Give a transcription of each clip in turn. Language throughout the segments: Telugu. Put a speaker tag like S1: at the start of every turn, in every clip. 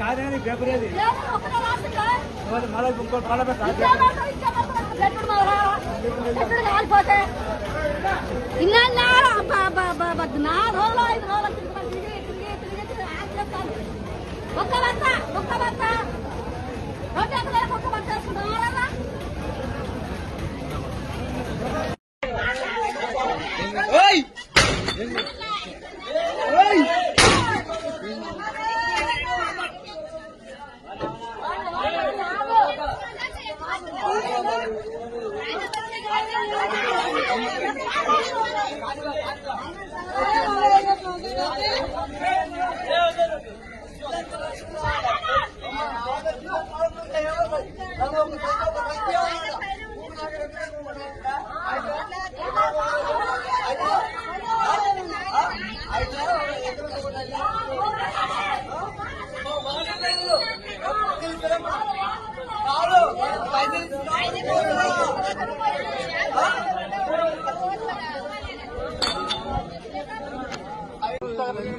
S1: కాదని పేపర్ ఏది? మళ్ళీ ఇంకో పాల
S2: కాలిపోతే. ఇన్నా నారా అబ్బా అబ్బా అబ్బా అబ్బా. నా రోజులు ఐదు రోజులు ఒక్క బత్త ఒక్క బత్త రెండు ఎకరాలకు ఒక్క బత్త
S3: ఇవ్వాలి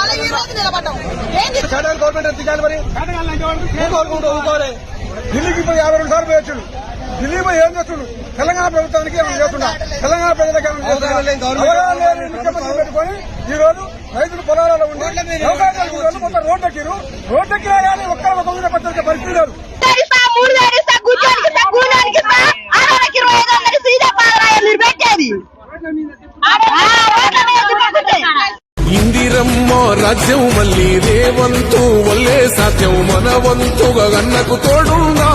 S3: మళ్ళీ ఈ రోజు నిలబడ్డాం. ఏంది?
S1: సెంట్రల్ గవర్నమెంట్ ఎంత చేయాలి మరి? ఊరుకోవాలి ఊరుకోవాలి ఢిల్లీకి పోయి యాభై రెండు సార్లు పోయొచ్చుడు ఢిల్లీ పోయి ఏం చేస్తుడు? తెలంగాణ ప్రభుత్వానికి ఏమైనా చేస్తున్నా తెలంగాణ ప్రజలకు ఏమైనా ముఖ్యమంత్రి పెట్టుకొని ఈ రోజు రైతులు పొలాలలో ఉండి వ్యవసాయం మొత్తం రోడ్డు ఎక్కిరు రోడ్డు ఎక్కినా కానీ ఒక్కరు ఒక ఊరిలో పచ్చడికి పరిస్థితి లేదు.
S4: ఇందిరమ్మ రాజ్యం మళ్ళీ రేవంతు వల్లే సాధ్యం. మన వంతుగా గన్నకు తోడుందా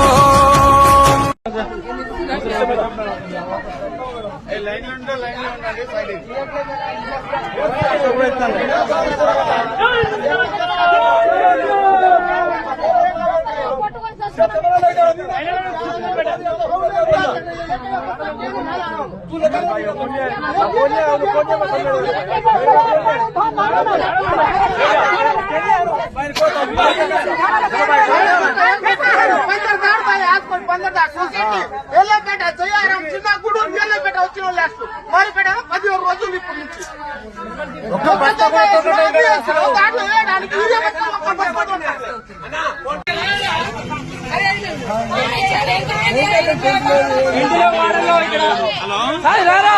S5: ఎల్లపేట
S2: రారా.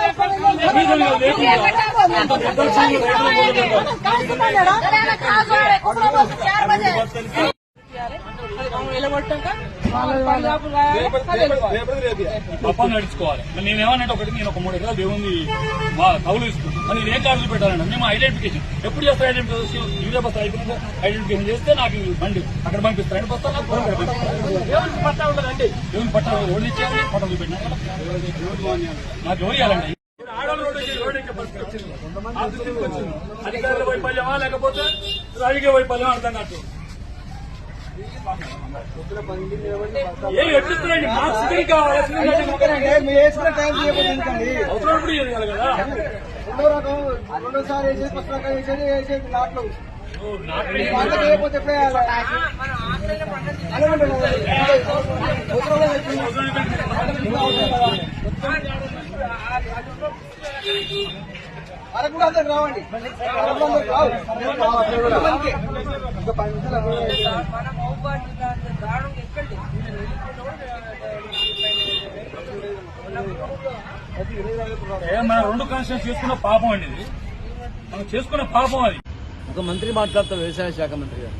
S2: అప్ప నడుచుకోవాలి మరి నేనేమన్నా ఒకటి నేను ఒక మూడు ఎకరాలు దేవుంది మా కౌలు ఇస్తున్నాను మరి నేను ఏ కార్డులు పెట్టాలంటే మేము ఐడెంటిఫికేషన్ ఎప్పుడు చేస్తారు ఐడెంటిఫికేషన్ యూరియా బస్తా అయిపోయింది ఐడెంటిఫికేషన్ చేస్తే నాకు బండి అక్కడ పంపిస్తారు రెండు బస్తాలు నాకు పొలం ఇక్కడ పంపిస్తారు. దేవునికి పట్టా ఉండదండి దేవునికి పట్టా ఓడి ఇచ్చేయాలి పట్టా చూపెట్టినా నాకు ఎవరు ఇవ్వాలండి పరిస్థితి వచ్చింది. అధికారుల వైఫల్యమా లేకపోతే రాజకీయ వైఫల్యం అర్థం కాదు. ఏ ఎట్టిస్తున్నాయండి మాకు సిద్ధం కావాలి? అవసరం చేయాలి కదా?
S1: రెండో రకం రెండోసారి వేసేది ఫస్ట్ రకం వేసేది వేసేది నాట్లు వేయాలి అలాగే అవసరం లేదు. అందరికి రావండి.
S2: మన రెండు కాన్స్టిట్యూషన్ చేసుకున్న పాపం అండి ఇది. మనం చేసుకున్న పాపం అది.
S6: ఒక మంత్రి మాట్లాడతారు వ్యవసాయ శాఖ మంత్రి గారు.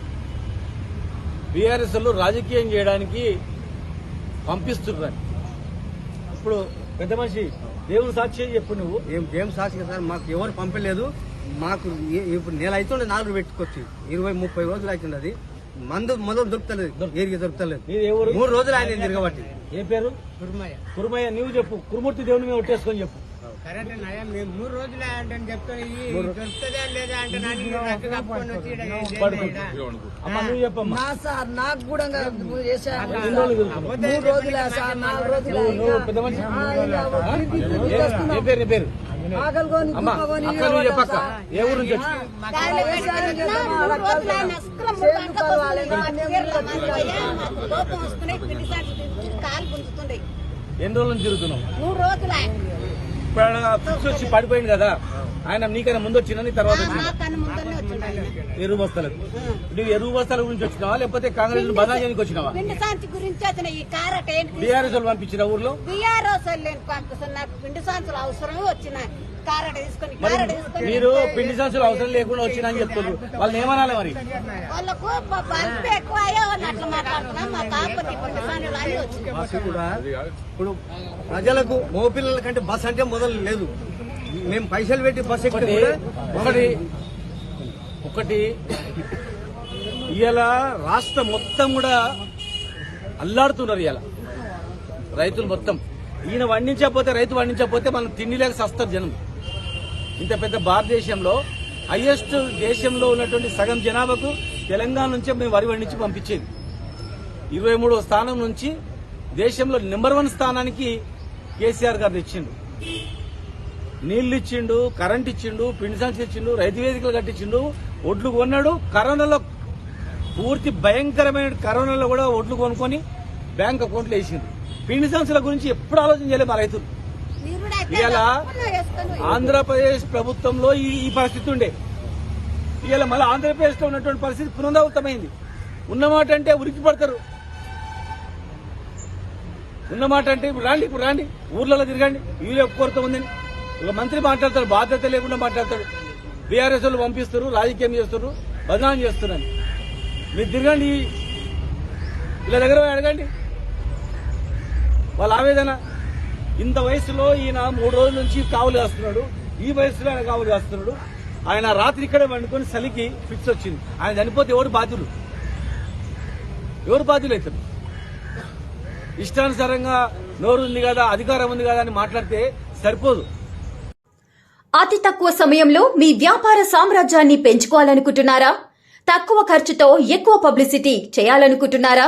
S6: బీఆర్ఎస్ రాజకీయం చేయడానికి పంపిస్తున్నారు. ఇప్పుడు పెద్ద మనిషి దేవుడు సాక్షి చెప్పు నువ్వు.
S7: ఏం ఏం సాక్షి సార్? మాకు ఎవరు పంపలేదు. మాకు ఇప్పుడు నెల అవుతుండే నాలుగు పెట్టుకొచ్చి. ఇరవై ముప్పై రోజులు అవుతుంది అది మందు మొదలు దొరుకుతలేదు. ఏరిగా దొరుకుతలేదు. మూడు రోజులు ఆయన తిరగబట్టి.
S6: ఏ పేరు? కురుమయ్య. నువ్వు చెప్పు. కురుమూర్తి దేవుని మీద ఒట్టేసుకొని చెప్పు.
S7: కరెక్ట్ మేము మూడు రోజులు అంటే చెప్తాను దొరుకుతుందా లేదా అంటే
S6: పడుకో. అమ్మ నువ్వు చెప్పమ్మా.
S8: నా సార్ నాకు కూడా చేశాను
S6: ఎన్ని రోజులు తిరుగుతున్నావు?
S8: మూడు రోజులే సార్ నాలుగు రోజులే
S6: ఏ- ఊరు నుంచి ఎన్ని రోజుల నుంచి తిరుగుతున్నావు?
S3: మూడు రోజులు.
S6: ఫిక్స్ వచ్చి పడిపోయింది కదా ఆయన నీకైనా ముందు వచ్చిందని తర్వాత వచ్చింది. ఎరువు బస్తాలకు. నువ్వు ఎరువు బస్తాల గురించి వచ్చినావా? లేకపోతే కాంగ్రెస్ బదాయానికి వచ్చినావా? బీఆర్ఎస్ వాళ్ళు పంపించిన ఊర్లో?
S3: బీఆర్ఎస్ నేను పంపిస్తున్నా. నాకు పిండి సాంచులు అవసరమే వచ్చిన కారట తీసుకొని
S6: మరి
S3: కారట తీసుకొని
S6: మీరు పిండి సంచులు అవసరం లేకుండా వచ్చినా అని చెప్తున్నారు వాళ్ళని ఏమనాలి మరి?
S3: వాళ్ళకు ఎక్కువ అట్లా మాట్లాడుతున్నా. మా
S7: మాకు కూడా ఇప్పుడు ప్రజలకు మగపిల్లల కంటే బస్ అంటే మొదలు లేదు. మేము పైసలు పెట్టి బస్ ఎక్కితే
S6: ఒకటి ఒకటి ఒకటి ఇవాళ రాష్ట్రం మొత్తం కూడా అల్లాడుతున్నారు ఇవాళ రైతులు మొత్తం. ఈయన వండించకపోతే రైతు వండించకపోతే మనం తిండి లేక సస్తారు జనం. ఇంత పెద్ద భారతదేశంలో హైయెస్ట్ దేశంలో ఉన్నటువంటి సగం జనాభాకు తెలంగాణ నుంచే మేము వరి వండించి పంపించేది. ఇరవై మూడవ స్థానం నుంచి దేశంలో నెంబర్ వన్ స్థానానికి కేసీఆర్ గారు తెచ్చిండు. నీళ్ళు ఇచ్చిండు కరెంట్ ఇచ్చిండు పిండి సంచి ఇచ్చిండు రైతు వేదికలు కట్టించిండు ఒడ్లు కొన్నాడు. కరోనాలో పూర్తి భయంకరమైన కరోనాలో కూడా ఒడ్లు కొనుక్కొని బ్యాంక్ అకౌంట్లో వేసిండు. పిండి సంచుల గురించి ఎప్పుడు ఆలోచన చేయలేదు మా రైతులు. ఇలా ఆంధ్రప్రదేశ్ ప్రభుత్వంలో ఈ పరిస్థితి ఉండే. ఇవాళ మళ్ళీ ఆంధ్రప్రదేశ్లో ఉన్నటువంటి పరిస్థితి పునరావృతమైంది. ఉన్నమాట అంటే ఉరికి పడతారు. ఉన్నమాట అంటే ఇప్పుడు రాండి ఇప్పుడు రాండి. ఊర్లలో తిరగండి. వీళ్ళు కొరత ఉందని ఒక మంత్రి మాట్లాడతాడు బాధ్యత లేకుండా మాట్లాడతాడు. బీఆర్ఎస్ వాళ్ళు పంపిస్తారు రాజకీయం చేస్తారు బదనాం చేస్తున్నారు. మీరు తిరగండి. ఇలా దగ్గర అడగండి. వాళ్ళ ఆవేదన. ఇంత వయసులో ఈయన మూడు రోజుల నుంచి కావులు కాస్తున్నాడు. ఈ వయసులో ఆయన కావులు కాస్తున్నాడు. ఆయన రాత్రి ఇక్కడే వండుకొని చలికి ఫిక్స్ వచ్చింది. ఆయన చనిపోతే ఎవరు బాధ్యులు? ఎవరు బాధ్యులు అవుతారు ఇష్టానుసారంగా నోరు ఉంది కదా అధికారం ఉంది కదా అని మాట్లాడితే సరిపోదు.
S9: అతి తక్కువ సమయంలో మీ వ్యాపార సామ్రాజ్యాన్ని పెంచుకోవాలనుకుంటున్నారా? తక్కువ ఖర్చుతో ఎక్కువ పబ్లిసిటీ చేయాలనుకుంటున్నారా?